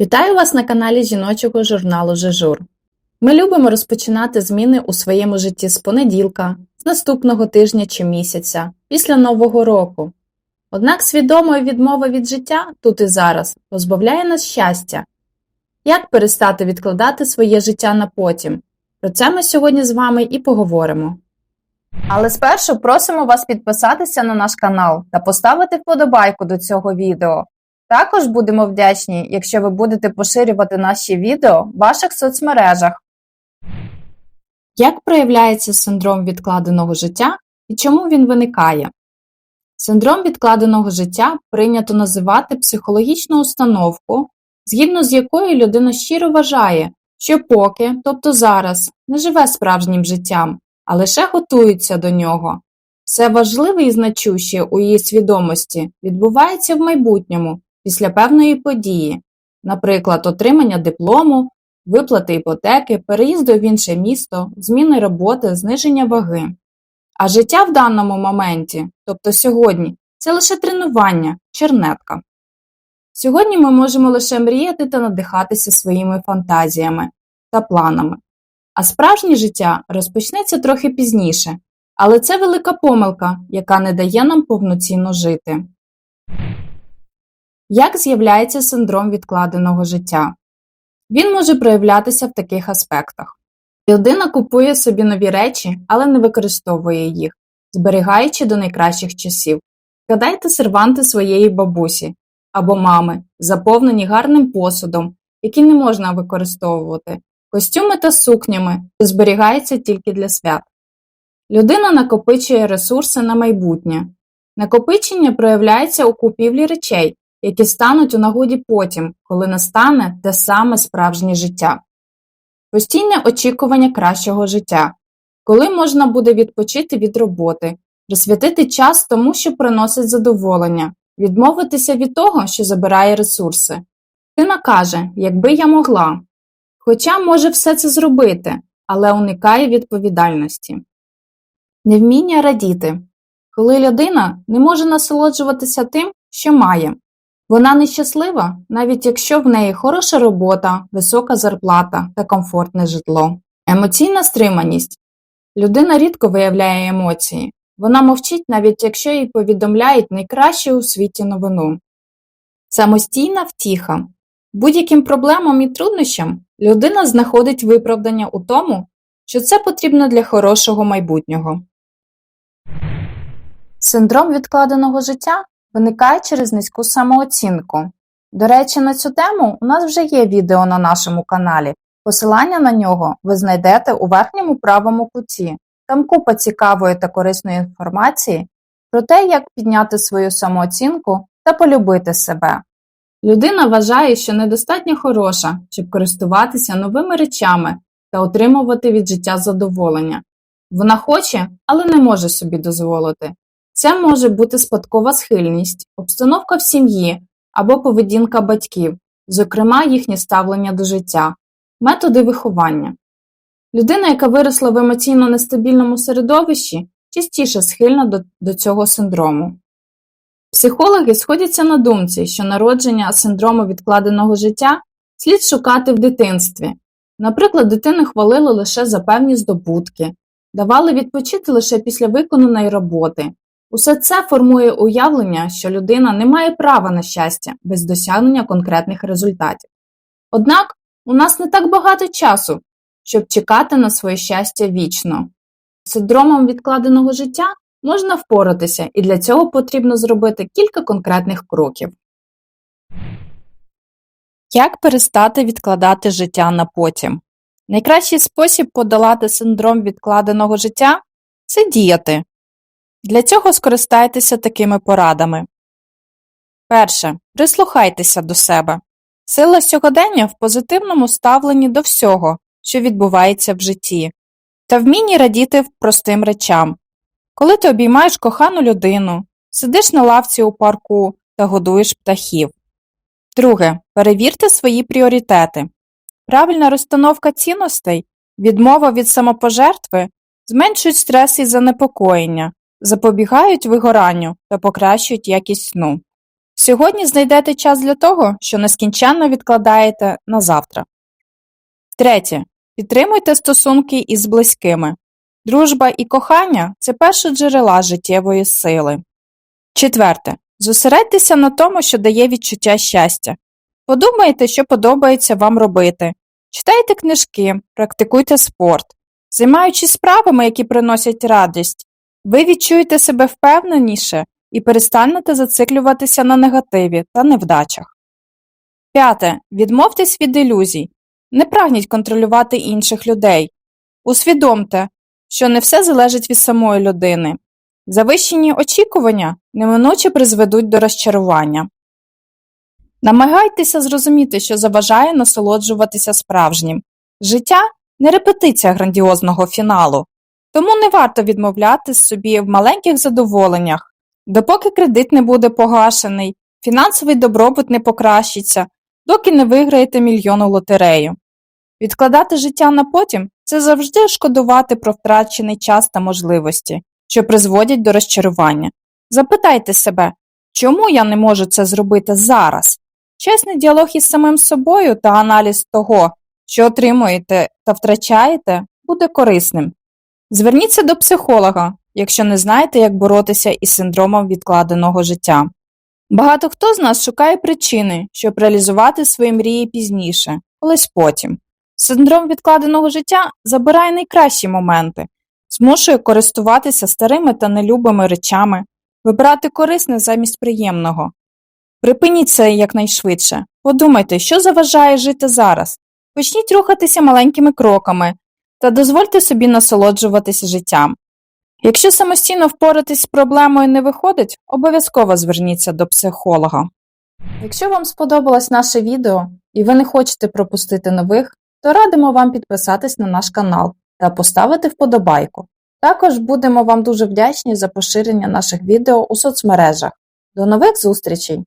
Вітаю вас на каналі жіночого журналу Жежур. Ми любимо розпочинати зміни у своєму житті з понеділка, з наступного тижня чи місяця, після Нового року. Однак свідома відмова від життя тут і зараз позбавляє нас щастя. Як перестати відкладати своє життя на потім? Про це ми сьогодні з вами і поговоримо. Але спершу просимо вас підписатися на наш канал та поставити вподобайку до цього відео. Також будемо вдячні, якщо ви будете поширювати наші відео в ваших соцмережах. Як проявляється синдром відкладеного життя і чому він виникає? Синдром відкладеного життя прийнято називати психологічну установку, згідно з якою людина щиро вважає, що поки, тобто зараз, не живе справжнім життям, а лише готується до нього. Все важливе і значуще у її свідомості відбувається в майбутньому після певної події, наприклад, отримання диплому, виплати іпотеки, переїзду в інше місто, зміни роботи, зниження ваги. А життя в даному моменті, тобто сьогодні, це лише тренування, чернетка. Сьогодні ми можемо лише мріяти та надихатися своїми фантазіями та планами. А справжнє життя розпочнеться трохи пізніше, але це велика помилка, яка не дає нам повноцінно жити. Як з'являється синдром відкладеного життя? Він може проявлятися в таких аспектах. Людина купує собі нові речі, але не використовує їх, зберігаючи до найкращих часів. Гадайте серванти своєї бабусі або мами, заповнені гарним посудом, які не можна використовувати, костюми та сукнями, що зберігаються тільки для свят. Людина накопичує ресурси на майбутнє. Накопичення проявляється у купівлі речей, які стануть у нагоді потім, коли настане те саме справжнє життя. Постійне очікування кращого життя, коли можна буде відпочити від роботи, присвятити час тому, що приносить задоволення, відмовитися від того, що забирає ресурси. Дитина каже, якби я могла. Хоча може все це зробити, але уникає відповідальності. Невміння радіти, коли людина не може насолоджуватися тим, що має. Вона нещаслива, навіть якщо в неї хороша робота, висока зарплата та комфортне житло. Емоційна стриманість. Людина рідко виявляє емоції. Вона мовчить, навіть якщо їй повідомляють найкращу у світі новину. Самостійна втіха. Будь-яким проблемам і труднощам людина знаходить виправдання у тому, що це потрібно для хорошого майбутнього. Синдром відкладеного життя виникає через низьку самооцінку. До речі, на цю тему у нас вже є відео на нашому каналі. Посилання на нього ви знайдете у верхньому правому куті. Там купа цікавої та корисної інформації про те, як підняти свою самооцінку та полюбити себе. Людина вважає, що недостатньо хороша, щоб користуватися новими речами та отримувати від життя задоволення. Вона хоче, але не може собі дозволити. Це може бути спадкова схильність, обстановка в сім'ї або поведінка батьків, зокрема їхнє ставлення до життя, методи виховання. Людина, яка виросла в емоційно нестабільному середовищі, частіше схильна до, до цього синдрому. Психологи сходяться на думці, що народження синдрому відкладеного життя слід шукати в дитинстві. Наприклад, дитину хвалили лише за певні здобутки, давали відпочити лише після виконаної роботи. Усе це формує уявлення, що людина не має права на щастя без досягнення конкретних результатів. Однак у нас не так багато часу, щоб чекати на своє щастя вічно. Синдромом відкладеного життя можна впоратися, і для цього потрібно зробити кілька конкретних кроків. Як перестати відкладати життя на потім? Найкращий спосіб подолати синдром відкладеного життя це діяти. Для цього скористайтеся такими порадами. Перше. Прислухайтеся до себе. Сила сьогодення в позитивному ставленні до всього, що відбувається в житті, та вмінні радіти простим речам. Коли ти обіймаєш кохану людину, сидиш на лавці у парку та годуєш птахів. Друге. Перевірте свої пріоритети. Правильна розстановка цінностей, відмова від самопожертви зменшують стрес і занепокоєння, запобігають вигоранню та покращують якість сну. Сьогодні знайдете час для того, що нескінченно відкладаєте на завтра. Третє. Підтримуйте стосунки із близькими. Дружба і кохання це перші джерела життєвої сили. Четверте. Зосередьтеся на тому, що дає відчуття щастя. Подумайте, що подобається вам робити. Читайте книжки, практикуйте спорт. Займаючись справами, які приносять радість, ви відчуєте себе впевненіше і перестанете зациклюватися на негативі та невдачах. П'яте. Відмовтесь від ілюзій. Не прагніть контролювати інших людей. Усвідомте, що не все залежить від самої людини. Завищені очікування неминуче призведуть до розчарування. Намагайтеся зрозуміти, що заважає насолоджуватися справжнім. Життя не репетиція грандіозного фіналу, тому не варто відмовляти собі в маленьких задоволеннях, допоки кредит не буде погашений, фінансовий добробут не покращиться, доки не виграєте мільйону лотерею. Відкладати життя на потім це завжди шкодувати про втрачений час та можливості, що призводять до розчарування. Запитайте себе, чому я не можу це зробити зараз? Чесний діалог із самим собою та аналіз того, що отримуєте та втрачаєте, буде корисним. Зверніться до психолога, якщо не знаєте, як боротися із синдромом відкладеного життя. Багато хто з нас шукає причини, щоб реалізувати свої мрії пізніше, колись потім. Синдром відкладеного життя забирає найкращі моменти, змушує користуватися старими та нелюбими речами, вибирати корисне замість приємного. Припиніть це якнайшвидше. Подумайте, що заважає жити зараз. Почніть рухатися маленькими кроками та дозвольте собі насолоджуватися життям. Якщо самостійно впоратись з проблемою не виходить, обов'язково зверніться до психолога. Якщо вам сподобалось наше відео і ви не хочете пропустити нових, то радимо вам підписатись на наш канал та поставити вподобайку. Також будемо вам дуже вдячні за поширення наших відео у соцмережах. До нових зустрічей!